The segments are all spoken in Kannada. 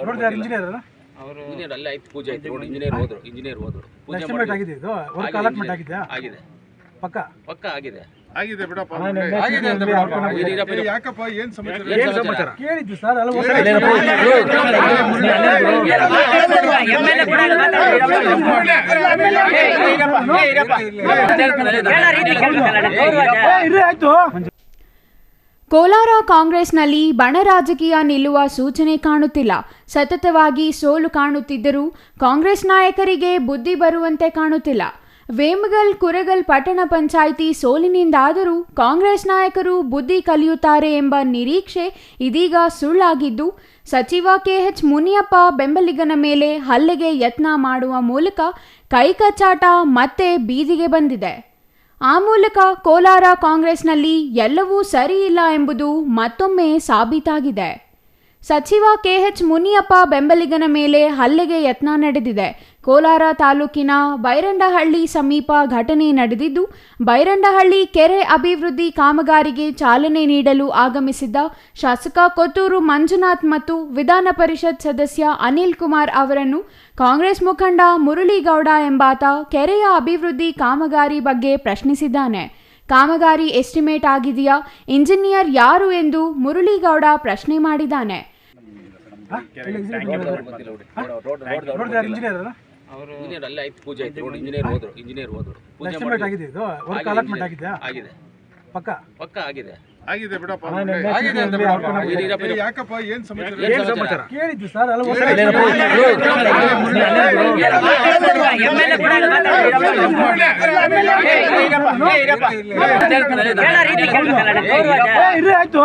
ನೋಡಿದ್ರೆ ಇಂಜಿನಿಯರ್ ಅವರು ಇಂಜಿನಿಯರ್ ಅಲ್ಲೇ ಆಯ್ತು ಪೂಜೆ ಆಯ್ತು ರೋಡ್ ಇಂಜಿನಿಯರ್ ಹೋದ್ರು ಇಂಜಿನಿಯರ್ ಹೋದ್ರು ಪೂಜೆ ಎಸ್ಟಿಮೇಟ್ ಮಾಡಿ ಆಗಿದೆ ಇದು ವರ್ಕ್ ಆಗಿದೆ, ಅಲಾಟ್ಮೆಂಟ್ ಆಗಿದೆಯಾ ಆಗಿದೆ ಪಕ್ಕ ಪಕ್ಕ ಆಗಿದೆ ಆಗಿದೆ ಬಿಡಪ್ಪ ಆಗಿದೆ ಅಂತ ಬಿಡಪ್ಪ. ಇರಪ್ಪ, ಇರಪ್ಪ. ಯಾಕಪ್ಪ ಏನ್ ಸಮಾಚಾರ ಏನ್ ಸಮಾಚಾರ ಕೇಳಿದ್ದು ಸರ್ ಅಲ್ಲ ಆಯ್ತು ಕೋಲಾರ ಕಾಂಗ್ರೆಸ್ನಲ್ಲಿ ಬಣ ರಾಜಕೀಯ ನಿಲ್ಲುವ ಸೂಚನೆ ಕಾಣುತ್ತಿಲ್ಲ. ಸತತವಾಗಿ ಸೋಲು ಕಾಣುತ್ತಿದ್ದರೂ ಕಾಂಗ್ರೆಸ್ ನಾಯಕರಿಗೆ ಬುದ್ಧಿ ಬರುವಂತೆ ಕಾಣುತ್ತಿಲ್ಲ. ವೇಮಗಲ್ ಕುರಗಲ್ ಪಟ್ಟಣ ಪಂಚಾಯಿತಿ ಸೋಲಿನಿಂದಾದರೂ ಕಾಂಗ್ರೆಸ್ ನಾಯಕರು ಬುದ್ಧಿ ಕಲಿಯುತ್ತಾರೆ ಎಂಬ ನಿರೀಕ್ಷೆ ಇದೀಗ ಸುಳ್ಳಾಗಿದ್ದು, ಸಚಿವ ಕೆಎಚ್ ಮುನಿಯಪ್ಪ ಬೆಂಬಲಿಗನ ಮೇಲೆ ಹಲ್ಲೆಗೆ ಯತ್ನ ಮಾಡುವ ಮೂಲಕ ಕೈಕಚ್ಚಾಟ ಮತ್ತೆ ಬೀದಿಗೆ ಬಂದಿದೆ. ಆ ಮೂಲಕ ಕೋಲಾರ ಕಾಂಗ್ರೆಸ್ನಲ್ಲಿ ಎಲ್ಲವೂ ಸರಿಯಿಲ್ಲ ಎಂಬುದು ಮತ್ತೊಮ್ಮೆ ಸಾಬೀತಾಗಿದೆ. ಸಚಿವ ಕೆಎಚ್ ಮುನಿಯಪ್ಪ ಬೆಂಬಲಿಗನ ಮೇಲೆ ಹಲ್ಲೆಗೆ ಯತ್ನ ನಡೆದಿದೆ. ಕೋಲಾರ ತಾಲೂಕಿನ ಬೈರಂಡಹಳ್ಳಿ ಸಮೀಪ ಘಟನೆ ನಡೆದಿದ್ದು ಬೈರಂಡಹಳ್ಳಿ ಕೆರೆ ಅಭಿವೃದ್ಧಿ ಕಾಮಗಾರಿಗೆ ಚಾಲನೆ ನೀಡಲು ಆಗಮಿಸಿದ್ದ ಶಾಸಕ ಕೊತ್ತೂರು ಮಂಜುನಾಥ್ ಮತ್ತು ವಿಧಾನ ಪರಿಷತ್ ಸದಸ್ಯ ಅನಿಲ್ ಕುಮಾರ್ ಅವರನ್ನು ಕಾಂಗ್ರೆಸ್ ಮುಖಂಡ ಮುರಳಿಗೌಡ ಎಂಬಾತ ಕೆರೆಯ ಅಭಿವೃದ್ಧಿ ಕಾಮಗಾರಿ ಬಗ್ಗೆ ಪ್ರಶ್ನಿಸಿದ್ದಾನೆ ಕಾಮಗಾರಿ ಎಸ್ಟಿಮೇಟ್ ಆಗಿದೆಯಾ ಇಂಜಿನಿಯರ್ ಯಾರು ಎಂದು ಮುರಳಿಗೌಡ ಪ್ರಶ್ನೆ ಮಾಡಿದ್ದಾನೆ ಅವರು ಇಂಜಿನಿಯರ್ ಅಲ್ಲೇ ಆಯ್ತು ಪೂಜೆ ಆಯ್ತು. ನೋಡಿ ಇಂಜಿನಿಯರ್ ಹೋದ್ರು ಇಂಜಿನಿಯರ್ ಹೋದ್ರು. ಪೂಜೆ ಮಾಡಿ ಆಗಿದೆ ಇದು? ವರ್ಕ್ ಆಗಿದೆ, ಅಲಾಟ್ಮೆಂಟ್ engineer. ಆಗಿದೆಯಾ ಆಗಿದೆ. ಪಕ್ಕ? ಪಕ್ಕ ಆಗಿದೆ. ಆಗಿದೆ ಬಿಡಪ್ಪ ಆಗಿದೆ ಅಂತ ಬಿಡಪ್ಪ. ಯಾಕಪ್ಪ ಏನ್ ಸಮಾಚಾರ ಏನ್ ಸಮಾಚಾರ ಕೇಳಿದ್ದು ಸರ್ ಅಲ್ಲ ಇರ್ರಿ ಆಯ್ತು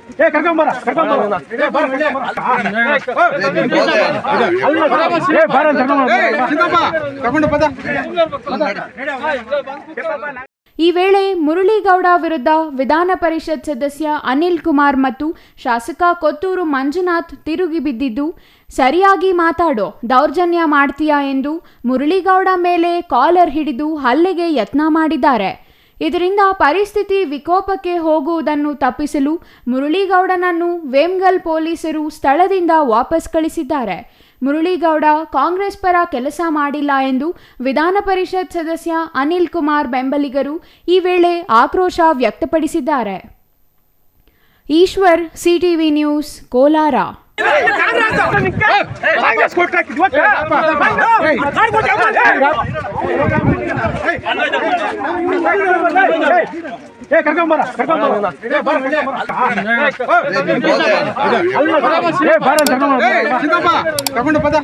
ಏ ಕರ್ಕೊಂಬರ ಕರ್ಕೊಂಬರ ಏ ಬಾರ ತಗೊಂಡು ಪದ. ಈ ವೇಳೆ ಮುರಳಿಗೌಡ ವಿರುದ್ಧ ವಿಧಾನ ಪರಿಷತ್ ಸದಸ್ಯ ಅನಿಲ್ ಕುಮಾರ್ ಮತ್ತು ಶಾಸಕ ಕೊತ್ತೂರು ಮಂಜುನಾಥ್ ತಿರುಗಿ ಬಿದ್ದಿದ್ದು ಸರಿಯಾಗಿ ಮಾತಾಡೋ ದೌರ್ಜನ್ಯ ಮಾಡ್ತೀಯಾ ಎಂದು ಮುರಳಿಗೌಡ ಮೇಲೆ ಕಾಲರ್ ಹಿಡಿದು ಹಲ್ಲೆಗೆ ಯತ್ನ ಮಾಡಿದ್ದಾರೆ. ಇದರಿಂದ ಪರಿಸ್ಥಿತಿ ವಿಕೋಪಕ್ಕೆ ಹೋಗುವುದನ್ನು ತಪ್ಪಿಸಲು ಮುರಳಿಗೌಡನನ್ನು ವೇಮ್ಗಲ್ ಪೊಲೀಸರು ಸ್ಥಳದಿಂದ ವಾಪಸ್ ಕಳಿಸಿದ್ದಾರೆ. ಮುರಳಿಗೌಡ ಕಾಂಗ್ರೆಸ್ ಪರ ಕೆಲಸ ಮಾಡಿಲ್ಲ ಎಂದು ವಿಧಾನ ಪರಿಷತ್ ಸದಸ್ಯ ಅನಿಲ್ ಕುಮಾರ್ ಬೆಂಬಲಿಗರು ಈ ವೇಳೆ ಆಕ್ರೋಶ ವ್ಯಕ್ತಪಡಿಸಿದ್ದಾರೆ. Eshwar, CTV news, Kolar. ಏ ಕರ್ಕೊಂಬರ ಕರ್ಕೊಂಬರ ಏ ಬಾರ ಏ ಬಾರ ತಗೊಂಡು ಪದ